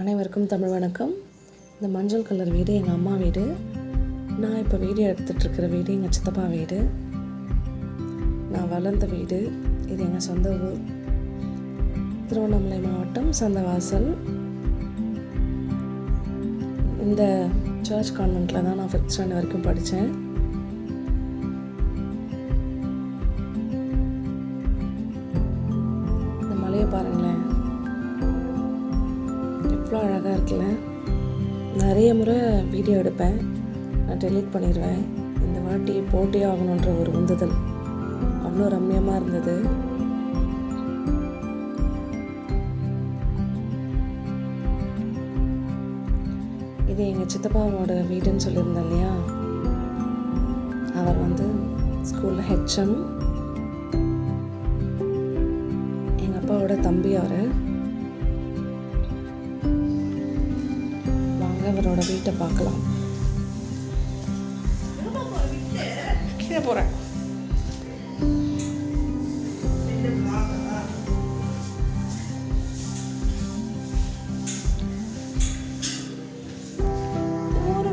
அனைவருக்கும் தமிழ் வணக்கம். இந்த மஞ்சள் கலர் வீடு எங்கள் அம்மா வீடு. நான் இப்போ வீடியோ எடுத்துகிட்ருக்கிற வீடு எங்கள் சித்தப்பா வீடு. நான் வளர்ந்த வீடு. இது எங்கள் சொந்த ஊர். திருவண்ணாமலை மாவட்டம் சந்தவாசல். இந்த சர்ச் கான்வெண்ட்டில் தான் நான் ஃபிஃப்த் ஸ்டாண்டர்ட் வரைக்கும் படித்தேன் அவ்வளோ அழகாக இருக்குல்ல? நிறைய முறை வீடியோ எடுப்பேன். நான் டெலீட் பண்ணிடுவேன். இந்த வாட்டி போட்டே ஆகணுன்ற ஒரு உந்துதல். அவ்வளோ ரம்மியமாக இருந்தது. இது எங்கள் சித்தப்பாவோட வீடுன்னு சொல்லியிருந்தேன் இல்லையா? அவர் வந்து ஸ்கூலில் ஹெச்எம் எங்கள் அப்பாவோட தம்பி அவர். அவரோட வீட்டை பார்க்கலாம். கீழே போகிறேன்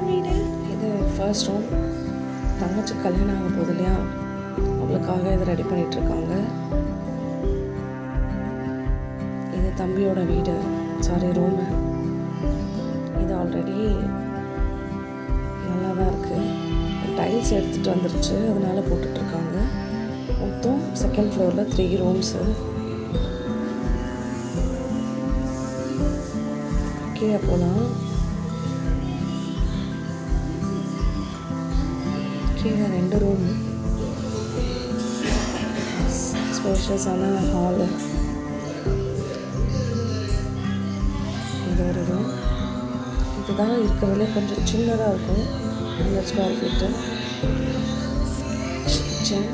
வீடு. இது ஃபர்ஸ்ட் ரூம் தங்கச்சி கல்யாணம் ஆக போகுது இல்லையா? அவளுக்காக இதை ரெடி பண்ணிட்டு இருக்காங்க. இது தம்பியோட வீடு. சாரி ரூமு ஆல்ரெடி நல்லா தான் இருக்குது டைல்ஸ் எடுத்துகிட்டு வந்துருச்சு. அதனால போட்டுட்ருக்காங்க. மொத்தம் செகண்ட் ஃப்ளோரில் த்ரீ ரூம்ஸு கீழே போகலாம் கீழே ரெண்டு ரூம் ஸ்பேஷியஸான ஹாலு இது ஒரு ரூம் இதுதான் இருக்கிறதுலே கொஞ்சம் சின்னதாக இருக்கும். Hundred square feet kitchen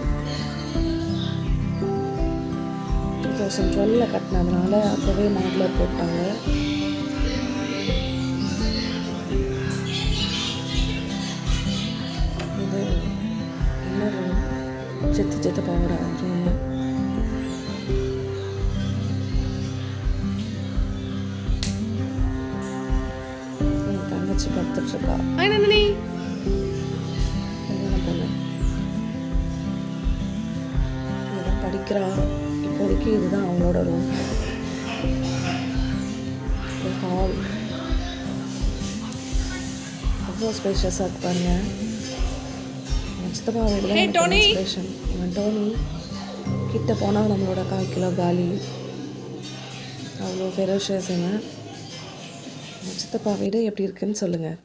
two thousand டுவெலில் கட்டினதுனால அப்போவே மாடலர் போட்டாங்க. இது இன்னொரு சித்து சித்தப்பாவோட ரூமு ஹாய் நந்தினி. இதுதான் படிக்கிறா. இப்போதைக்கு இதுதான் அவங்களோட ரூம் ஹால் அவ்வளோ ஸ்பேஷியஸாக இருக்கு பாருங்க. என் சித்தப்பா. இன்ஸ்பிரேஷன் இவன் டோனி கிட்ட போனால் நம்மளோட கால் கிலோ காலி. அவ்வளோ ஃபெரோஷியஸ் இவன். என் சித்தப்பா வீடு எப்படி இருக்குன்னு சொல்லுங்கள்